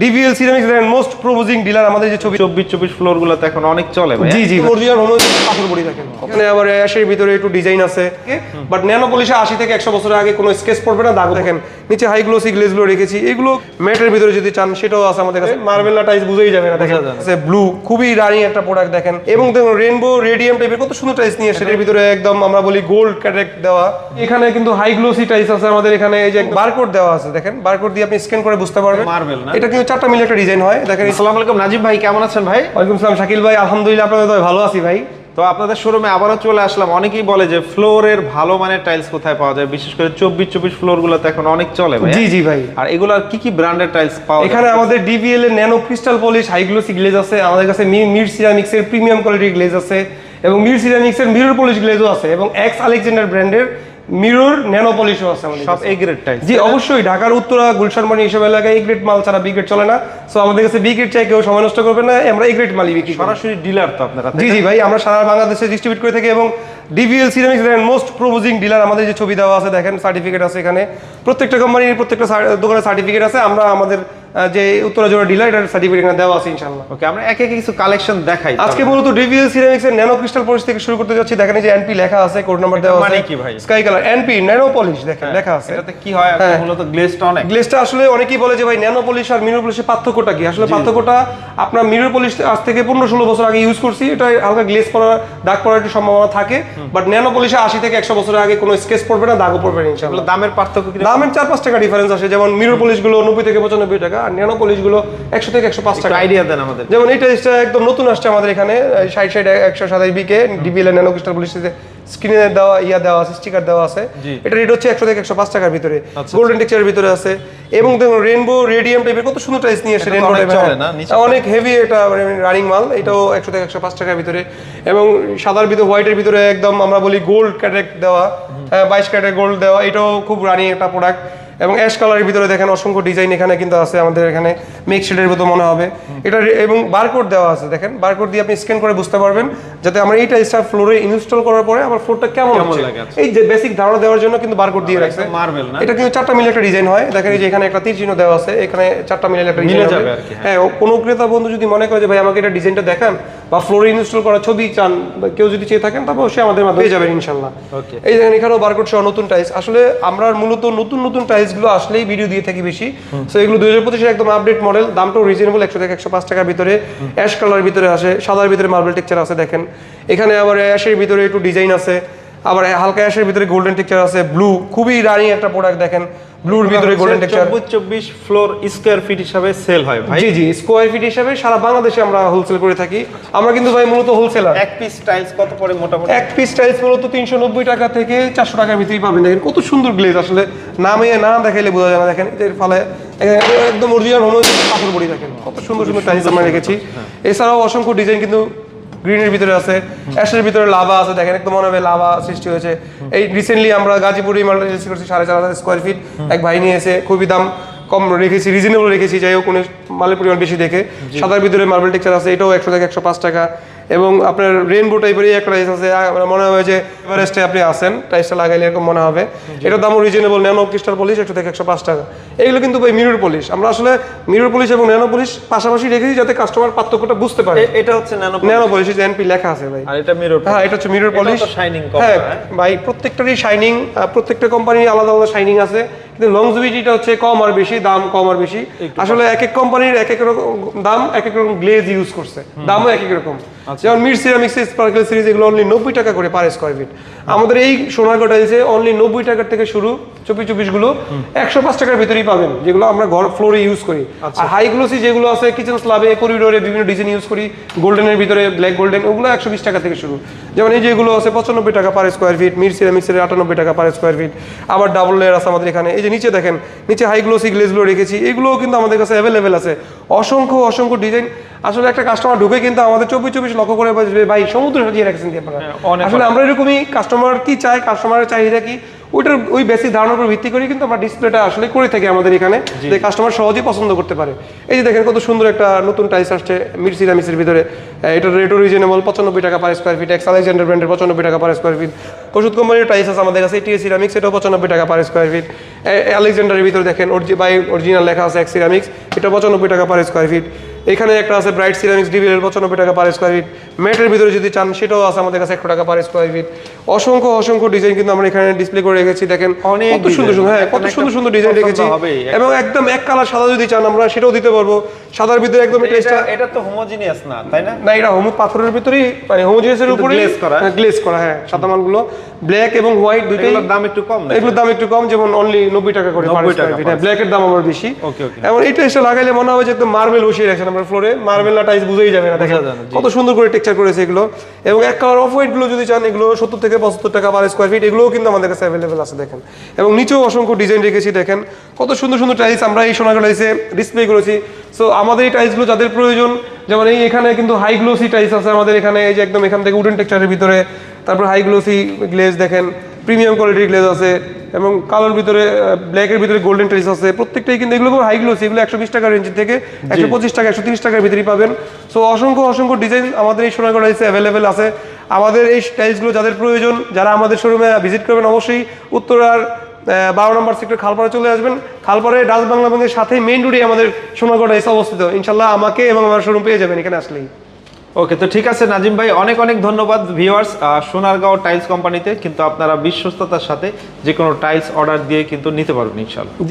DVL ceramics এর most proposing dealer আমাদের যে ছবি চব্বিশ চব্বিশ ফ্লোর গুলোতে এখন অনেক চলে ভাই। জি জি। অরিজিনাল হোমিওপ্যাথি পাথর বড়ি দেখেন ওখানে আবার অ্যাশের ভিতরে একটু ডিজাইন আছে বাট ন্যানো পলিশে আশি থেকে একশো বছর আগে কোনো স্কেচ পড়বে না দাগ দেখেন নিচে হাই গ্লোসি গ্লেজগুলো রেখেছি এগুলো ম্যাটের ভিতরে যদি চান সেটাও আছে আমাদের কাছে। মার্বেল না টাইস বুঝেই যাবে না দেখেন। ব্লু খুবই রানিং একটা প্রোডাক্ট দেখেন। এবং দেখুন রেনবো রেডিয়াম টাইপের কত সুন্দর টাইস নিয়ে এসে এর ভিতরে একদম আমরা বলি গোল্ড ক্যারেক্ট দেওয়া। এখানে কিন্তু হাই গ্লোসি টাইস আছে আমাদের এখানে এই যে বারকোড দেওয়া আছে দেখেন। বারকোড দিয়ে আপনি স্ক্যান করে বুঝতে পারবেন। Marble না? এটা কিন্তু চারটা মিলে একটা ডিজাইন হয়। দেখেন আসসালামু আলাইকুম নাজিব ভাই কেমন আছেন ভাই? ওয়ালাইকুম সালাম শাকিল ভাই আলহামদুলিল্লাহ আপনাদের ভালো আছি ভাই। তো আপনাদের শোরুমে আবারও চলে আসলাম। অনেকেই বলে যে ফ্লোরের ভালো মানের টাইলস কোথায় পাওয়া যায়? বিশেষ করে চব্বিশ চব্বিশ ফ্লোর গুলোতে এখন অনেক চলে ভাই। জি জি ভাই। আর এগুলো কি কি ব্র্যান্ডের টাইলস পাওয়া এখানে আমাদের ডিভিএল এর nano crystal polish high glossy glaze আছে। আমাদের কাছে মির সিরামিক্স এর প্রিমিয়াম কোয়ালিটির গ্লেজ আছে। এবং মির সিরামিক্স এর মিরর পলিশ গ্লেজও আছে। এবং এক্স আলেকজান্ডার ব্র্যান্ডের মিরর ন্যানো পলিশও আছে আমাদের সব। এ গ্রেড টাইলস জি অবশ্যই ঢাকার উত্তরা গুলশানমণি এইসব এলাকায় এ গ্রেড মাল ছাড়া বি গ্রেড চলে না। সো আমাদের কাছে বি গ্রেড চাই কেউ সময় নষ্ট করবে না আমরা এ গ্রেড মালই বিক্রি করি। সরাসরি ডিলার তো আপনারা জি জি ভাই আমরা সারা বাংলাদেশে ডিস্ট্রিবিউট করে থাকি এবং ডিভিএল সিরামিক্স এর মোস্ট প্রপোজিং ডিলার আমাদের যে ছবি দেওয়া আছে দেখেন সার্টিফিকেট আছে এখানে। প্রত্যেকটা কোম্পানির প্রত্যেকটা দোকানের সার্টিফিকেট আছে আমরা আমাদের যে উত্তরা জোড়া ডিলার এটার সার্টিফিকেট এখানে দেওয়া আছে ইনশাল্লাহ ওকে আমরা একে একে কিছু কালেকশন দেখাই আজকে মূলত ডিভিএল সিরামিক্স এর ন্যানো ক্রিস্টাল পলিশ থেকে শুরু করতে যাচ্ছি। দেখেন এই যে এনপি লেখা আছে কোড নাম্বার দেওয়া আছে। মানে কি ভাই? Sky colour N P nano polish দেখেন লেখা আছে। এটাতে কি হয়? হ্যাঁ। মূলত গ্লেজটা অনেক। গ্লেজটা আসলে অনেকেই বলে যে ভাই ন্যানো পলিশ আর মিনো পলিশের পার্থক্যটা কি? আসলে পার্থক্যটা আপনার মিরর পলিশ আজ থেকে পনেরো ষোলো বছর আগে ইউজ করছি। এটা হালকা গ্লেস পড়ার দাগ পড়ার একটু সম্ভাবনা থাকে। বাট ন্যানো পলিশে আশি থেকে একশো বছর আগে কোনো স্কেচ পড়বে না দাগও পড়বে না দামের পার্থক্য দামের চার পাঁচ টাকা ডিফারেন্স আসে। যেমন মিরর পলিশগুলো নব্বই থেকে পঁচানব্বই টাকা আর ন্যানো পলিশগুলো একশো থেকে একশো পাঁচ টাকা। আইডিয়া দেন আমাদের। যেমন টেস্টটা একদম নতুন আসছে আমাদের এখানে ষাট ষাট একশো সাতাশ বিকে ডিবিএল ন্যানো ক্রিস্টাল পলিশিতে স্ক্রিনে দেওয়া ইয়া দেওয়া আছে স্টিকার দেওয়া আছে। এটা রেট হচ্ছে একশো থেকে একশো পাঁচ টাকার ভিতরে। আচ্ছা, গোল্ডেন টেক্সচারের ভিতরে আছে। এবং দেখুন রেনবো রেডিয়াম টাইপের কত সুন্দর টাইস নিয়ে এসে রেনবো অনেক হেভি এটা রানিং মাল এটাও একশো থেকে একশো পাঁচ টাকার ভিতরে। এবং সাদার ভিতরে হোয়াইটের ভিতরে একদম আমরা বলি গোল্ড ক্যাটেক্ট দেওয়া বাইশ ক্যাটেক্ট গোল্ড দেওয়া এটাও খুব রানিং একটা প্রোডাক্ট এবং অ্যাশ কালারের ভিতরে দেখেন অসংখ্য ডিজাইন এখানে কিন্তু আছে আমাদের এখানে মেক শেডের মতো মনে হবে। এটা এবং বারকোড দেওয়া আছে দেখেন। বারকোড দিয়ে আপনি স্ক্যান করে বুঝতে পারবেন যাতে আমরা এই টাইসটা ফ্লোরে ইনস্টল করার পরে আমার ফ্লোরটা কেমন হচ্ছে। লাগে, আচ্ছা। এই যে বেসিক ধারণা দেওয়ার জন্য কিন্তু বারকোড দিয়ে রাখছে। মার্বেল না? এটা কিন্তু চারটা মিলে একটা ডিজাইন হয়। দেখেন এই যে এখানে একটা তীর চিহ্ন দেওয়া আছে এখানে চারটা মিলে একটা ডিজাইন হ্যাঁ। হ্যাঁ কোনো ক্রেতা বন্ধু যদি মনে করে যে ভাই আমাকে এটা ডিজাইনটা দেখান বা ফ্লোরে ইনস্টল করা ছবি চান বা কেউ যদি চেয়ে থাকেন তারপর অবশ্যই আমাদের মাধ্যমে পেয়ে যাবেন ইনশাল্লাহ। এই দেখেন এখানেও বারকোড সহ নতুন টাইলস আসলে আমরা মূলত নতুন নতুন টাইলসগুলো আসলেই ভিডিও দিয়ে থাকি বেশি। সো এগুলো দুই হাজার পঁচিশের একদম আপডেট মডেল দামটাও রিজনেবল একশো থেকে একশো পাঁচ টাকার ভিতরে। অ্যাশ কালার ভিতরে আসে সাদার ভিতরে মার্বেল টেক্সচার আছে দেখেন। এখানে আবার অ্যাশের ভিতরে একটু ডিজাইন আছে। আবার হালকা অ্যাশের ভিতরে গোল্ডেন টেক্সচার আছে ব্লু খুবই রানিং একটা প্রোডাক্ট দেখেন। ব্লুর ভিতরে গোল্ডেন টেক্সচার চব্বিশ চব্বিশ ফ্লোর স্কোয়ার ফিট হিসাবে সেল হয় ভাই। জি জি স্কোয়ার ফিট হিসাবে সারা বাংলাদেশে আমরা হোলসেল করে থাকি। আমরা কিন্তু ভাই মূলত হোলসেলার এক পিস টাইলস কত পড়ে মোটামুটি? এক পিস টাইলস মূলত তিনশো নব্বই টাকা থেকে চারশো টাকার ভিতরেই পাবেন। দেখেন কত সুন্দর গ্লেজ আসলে নামে না দেখাইলে বোঝা যায় না। দেখেন এর ফলে একদম অরিজিনাল হোমিওপ্যাথি পাথর বড়ি দেখেন। কত সুন্দর সুন্দর টাইলস আমরা রেখেছি। এছাড়াও অসংখ্য ডিজাইন কিন্তু গ্রিনের ভিতরে আছে, অ্যাশের ভিতরে লাভা আছে, দেখেন একদম মনে হবে লাভা সৃষ্টি হয়েছে। এই রিসেন্টলি আমরা গাজীপুরে মালটা করছি সাড়ে চার হাজার স্কোয়ার ফিট এক ভাই নিয়ে এসে, খুবই দাম। কম রেখেছি রিজনেবল রেখেছি যাই হোক মালের পরিমাণ বেশি দেখে। সাদার ভিতরে মার্বেল টেক্সচার আছে এটাও একশো থেকে একশো পাঁচ টাকা। এবং আপনার রেইনবো টাইপের একটা টাইস আছে মনে হয় যে এভারেস্টে আপনি আসেন টাইসটা লাগাইলে এরকম মনে হবে। এটার দামও রিজনেবল ন্যানো ক্রিস্টাল পলিশ একশো থেকে একশো পাঁচ টাকা। এগুলো কিন্তু ভাই মিরর পলিশ আমরা আসলে মিরর পলিশ এবং ন্যানো পলিশ পাশাপাশি রেখেছি যাতে কাস্টমার পার্থক্যটা বুঝতে পারে। এটা হচ্ছে ন্যানো ন্যানো পলিশ এনপি লেখা আছে ভাই। আর এটা মিরর হ্যাঁ এটা হচ্ছে মিরর পলিশ হ্যাঁ হ্যাঁ? ভাই প্রত্যেকটারই শাইনিং প্রত্যেকটা কোম্পানির আলাদা আলাদা শাইনিং আছে। কিন্তু লংজিভিটিটা হচ্ছে কম আর বেশি দাম কম আর বেশি। আসলে এক এক কোম্পানির এক এক রকম দাম এক এক রকম গ্লেজ ইউজ করছে। দামও এক এক রকম। যেমন মির সিরামিক্স স্পার্কেল সিরিজ এগুলো অনলি নব্বই টাকা করে পার স্কোয়ার ফিট আমাদের এই সোনারগড় টাইলসে অনলি নব্বই টাকার থেকে শুরু চব্বিশ চব্বিশগুলো একশো পাঁচ টাকার ভিতরেই পাবেন যেগুলো আমরা ঘর ফ্লোরে ইউজ করি। আচ্ছা। আর হাই গ্লোসি যেগুলো আছে কিচেন স্ল্যাবে করিডোরে বিভিন্ন ডিজাইন ইউজ করি গোল্ডেনের ভিতরে ব্ল্যাক গোল্ডেন ওগুলো একশো বিশ টাকা থেকে শুরু। যেমন এই যেগুলো আছে পঁচানব্বই টাকা পার স্কোয়ার ফিট মির সিরামিক্সের আটানব্বই টাকা পার স্কোয়ার ফিট আবার ডাবল লেয়ার আছে আমাদের এখানে। এই যে নিচে দেখেন নিচে হাই গ্লোসি গ্লেজগুলো রেখেছি এগুলোও কিন্তু আমাদের কাছে অ্যাভেলেবেল আছে। অসংখ্য অসংখ্য ডিজাইন আসলে একটা কাস্টমার ঢুকে কিন্তু আমাদের চব্বিশ চব্বিশ লক্ষ্য করে ভাই সমুদ্র সাজিয়ে রাখছেন আপনারা। হ্যাঁ, আসলে আমরা এরকমই কাস্টমার কি চায় কাস্টমারের চাহিদা কি ওইটার ওই বেসিক ধারণার উপর ভিত্তি করে কিন্তু আমরা ডিসপ্লেটা আসলে করে থাকি আমাদের এখানে যে কাস্টমার সহজেই পছন্দ করতে পারে। এই যে দেখেন কত সুন্দর একটা নতুন টাইলস আসছে মিড সিরামিক্সের ভিতরে এটার রেটও রিজনেবল পঁচানব্বই টাকা per square feet X Alexander ব্র্যান্ডের পঁচানব্বই টাকা পার স্কোয়ার ফিট ওষুধ কোম্পানির টাইলস আছে আমাদের কাছে এটিএ সিরামিক্স এটাও পঁচানব্বই টাকা পার স্কোয়ার ফিট আলেকজান্ডারের ভিতরে দেখেন অরিজি বাই অরিজিনাল লেখা আছে এক্স সিরামিক্স এটা পঁচানব্বই টাকা পার স্কোয়ার ফিট এখানে একটা আছে ব্রাইট সিরামিক্স ডিভিলের পঁচানব্বই টাকা পার স্কোয়ার ফিট ম্যাটের ভিতরে যদি চান সেটাও আছে আমাদের কাছে একশো টাকা পার স্কোয়ার ফিট অসংখ্য অসংখ্য ডিজাইন কিন্তু আমরা এখানে ডিসপ্লে করে রেখেছি দেখেন। অনেক কত সুন্দর সুন্দর হ্যাঁ কত সুন্দর সুন্দর ডিজাইন রেখেছি। এবং একদম এক কালার সাদা যদি চান আমরা সেটাও দিতে পারব। সাদার ভিতরে একদম এটা তো হোমোজিনিয়াস না তাই না? না এটা হোমো পাথরের ভিতরেই মানে হোমোজিনিয়াসের উপরে glaze করা। গ্লেজ করা হ্যাঁ সাদা মালগুলো। ব্ল্যাক এবং হোয়াইট দুইটাই দাম একটু কম এগুলোর দাম একটু কম যেমন অনলি নব্বই টাকা করে 90 টাকা per ব্ল্যাকের দাম আমার বেশি. এবং এই টেস্টটা লাগাইলে মনে হবে যে একদম মার্বেল বসিয়ে রাখছেন আমরা ফ্লোরে মার্বেল না টাইলস বুঝেই যাবে না দেখেন। কত সুন্দর করে টেক্সচার করেছে এগুলো। এবং এক কালার অফ হোয়াইটগুলো যদি চান এগুলো সত্তর থেকে পঁচাত্তর টাকা পার স্কোয়ার ফিট এগুলোও কিন্তু আমাদের কাছে অ্যাভেলেবেল আছে দেখেন। এবং নিচেও অসংখ্য ডিজাইন রেখেছি দেখেন। কত সুন্দর সুন্দর টাইলস আমরা এই সোনাগড় টাইলসে ডিসপ্লে করেছি। সো আমাদের এই টাইলসগুলো যাদের প্রয়োজন যেমন এই এখানে কিন্তু হাই গ্লোসি টাইলস আছে আমাদের এখানে এই যে একদম এখান থেকে উডেন টেক্সচারের ভিতরে তারপর হাই গ্লোসি গ্লেজ দেখেন। প্রিমিয়াম কোয়ালিটির গ্লেজ আছে এবং কালোর ভিতরে ব্ল্যাকের ভিতরে গোল্ডেন টাইলস আছে। প্রত্যেকটাই কিন্তু এগুলো হাই গ্লোসি এগুলো একশো বিশ টাকার রেঞ্জ থেকে একশো পঁচিশ টাকা একশো তিরিশ টাকার ভিতরেই পাবেন। সো অসংখ্য অসংখ্য ডিজাইন আমাদের এই সোনাগড় টাইলসে অ্যাভেলেবেল আছে। আমাদের এই টাইলসগুলো যাদের প্রয়োজন যারা আমাদের শোরুমে ভিজিট করবেন অবশ্যই উত্তরার বারো নম্বর সেক্টর খালপাড়ে চলে আসবেন। খালপাড়ে ডাচ বাংলা ব্যাংকের সাথে মেইন রোডে আমাদের সোনাগড় টাইলস অবস্থিত। ইনশাল্লাহ আমাকে এবং আমার শোরুম পেয়ে যাবেন এখানে আসলেই। ওকে তো ঠিক আছে, নাজিম ভাই, অনেক অনেক ধন্যবাদ ভিওয়ার্স সোনারগাঁও টাইলস কোম্পানিতে, কিন্তু আপনারা বিশ্বস্ততার সাথে যে কোনো টাইলস অর্ডার দিয়ে কিন্তু নিতে পারবেন ইনশাল্লাহ